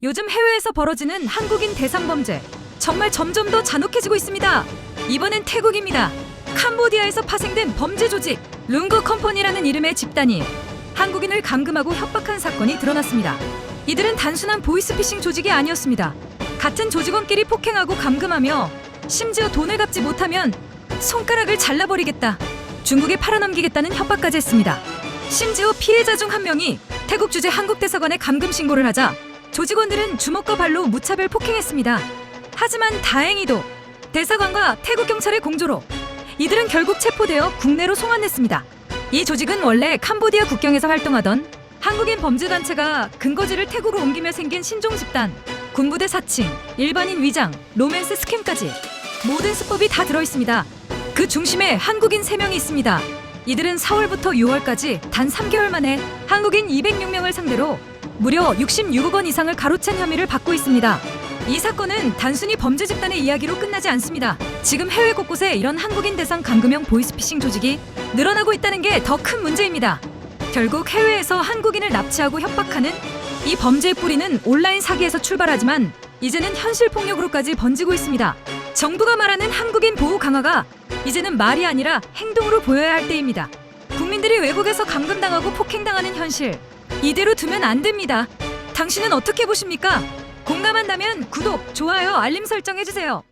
요즘 해외에서 벌어지는 한국인 대상 범죄 정말 점점 더 잔혹해지고 있습니다. 이번엔 태국입니다. 캄보디아에서 파생된 범죄 조직 룽그 컴퍼니라는 이름의 집단이 한국인을 감금하고 협박한 사건이 드러났습니다. 이들은 단순한 보이스피싱 조직이 아니었습니다. 같은 조직원끼리 폭행하고 감금하며 심지어 돈을 갚지 못하면 손가락을 잘라버리겠다. 중국에 팔아넘기겠다는 협박까지 했습니다. 심지어 피해자 중 한 명이 태국 주재 한국 대사관에 감금 신고를 하자 조직원들은 주먹과 발로 무차별 폭행했습니다. 하지만 다행히도 대사관과 태국 경찰의 공조로 이들은 결국 체포되어 국내로 송환됐습니다. 이 조직은 원래 캄보디아 국경에서 활동하던 한국인 범죄단체가 근거지를 태국으로 옮기며 생긴 신종 집단, 군부대 사칭, 일반인 위장, 로맨스 스캠까지 모든 수법이 다 들어있습니다. 그 중심에 한국인 3명이 있습니다. 이들은 4월부터 6월까지 단 3개월 만에 한국인 206명을 상대로 무려 66억 원 이상을 가로챈 혐의를 받고 있습니다. 이 사건은 단순히 범죄 집단의 이야기로 끝나지 않습니다. 지금 해외 곳곳에 이런 한국인 대상 감금형 보이스피싱 조직이 늘어나고 있다는 게 더 큰 문제입니다. 결국 해외에서 한국인을 납치하고 협박하는 이 범죄의 뿌리는 온라인 사기에서 출발하지만 이제는 현실 폭력으로까지 번지고 있습니다. 정부가 말하는 한국인 보호 강화가 이제는 말이 아니라 행동으로 보여야 할 때입니다. 국민들이 외국에서 감금당하고 폭행당하는 현실 이대로 두면 안 됩니다. 당신은 어떻게 보십니까? 공감한다면 구독, 좋아요, 알림 설정 해주세요.